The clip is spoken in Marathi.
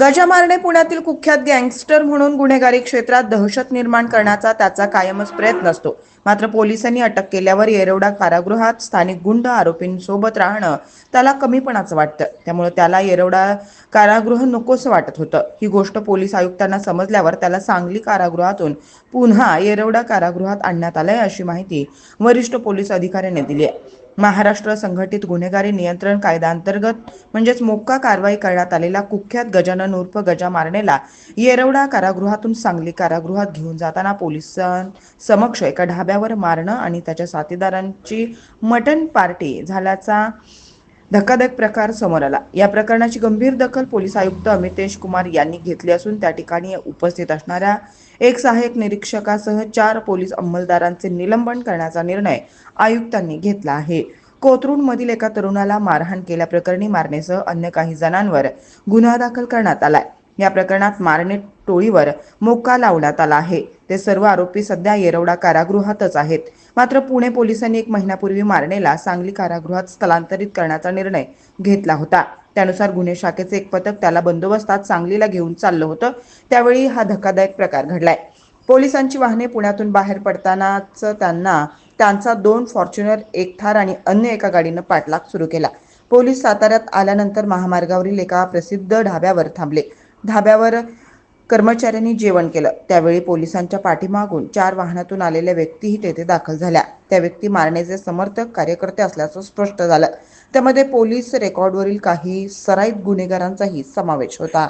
गजा मारणे पुण्यातील कुख्यात गँगस्टर म्हणून गुन्हेगारी क्षेत्रात दहशत निर्माण करण्याचा त्याचा कायमच प्रयत्न असतो. मात्र पोलिसांनी अटक केल्यावर येरवडा कारागृहात स्थानिक गुंड आरोपींसोबत राहणं त्याला कमीपणाचं वाटतं. त्यामुळे त्याला येरवडा कारागृह नकोसं वाटत होतं. ही गोष्ट पोलीस आयुक्तांना समजल्यावर त्याला सांगली कारागृहातून पुन्हा येरवडा कारागृहात आणण्यात आलंय अशी माहिती वरिष्ठ पोलीस अधिकाऱ्यांनी दिली आहे. महाराष्ट्र संघटित गुन्हेगारी नियंत्रण कायद्याअंतर्गत म्हणजेच मोक्का कारवाई करण्यात आलेला कुख्यात गजानन उर्फ गजा मारणेला येरवडा कारागृहातून सांगली कारागृहात घेऊन जाताना पोलिसांसमक्ष एका ढाब्यावर मारणं आणि त्याच्या साथीदारांची मटण पार्टी झाल्याचा धक्कादायक प्रकार समोर आला. या प्रकरणाची गंभीर दखल पोलीस आयुक्त अमितेश कुमार यांनी घेतली असून त्या ठिकाणी उपस्थित असणाऱ्या एक सहाय्यक निरीक्षकासह चार पोलीस अंमलदारांचे निलंबन करण्याचा निर्णय आयुक्तांनी घेतला आहे. कोथरूडमधील एका तरुणाला मारहाण केल्याप्रकरणी मारण्यासह अन्य काही जणांवर गुन्हा दाखल करण्यात आलाय. या प्रकरणात मारणे टोळीवर मोक्का लावण्यात आला आहे. ते सर्व आरोपी सध्या येरवडा कारागृहातच आहेत. मात्र पुणे पोलिसांनी एक महिन्यापूर्वी मारणेला सांगली कारागृहात स्थलांतरित करण्याचा निर्णय घेतला होता. त्यानुसार गुन्हे शाखेचे एक पथक त्याला बंदोबस्तात सांगलीला घेऊन चाललं होतं. त्यावेळी हा धक्कादायक प्रकार घडलाय. पोलिसांची वाहने पुण्यातून बाहेर पडतानाच त्यांना त्यांचा दोन फॉर्च्युनर एक थार आणि अन्य एका गाडीनं पाठलाग सुरू केला. पोलीस साताऱ्यात आल्यानंतर महामार्गावरील एका प्रसिद्ध ढाब्यावर थांबले. ढाब्यावर कर्मचाऱ्यांनी जेवण केलं. त्यावेळी पोलिसांच्या पाठीमागून चार वाहनातून आलेल्या व्यक्तीही तेथे दाखल झाल्या. त्या व्यक्ती मारण्याचे समर्थक कार्यकर्ते असल्याचं स्पष्ट झालं. त्यामध्ये पोलीस रेकॉर्डवरील काही सराईत गुन्हेगारांचाही समावेश होता.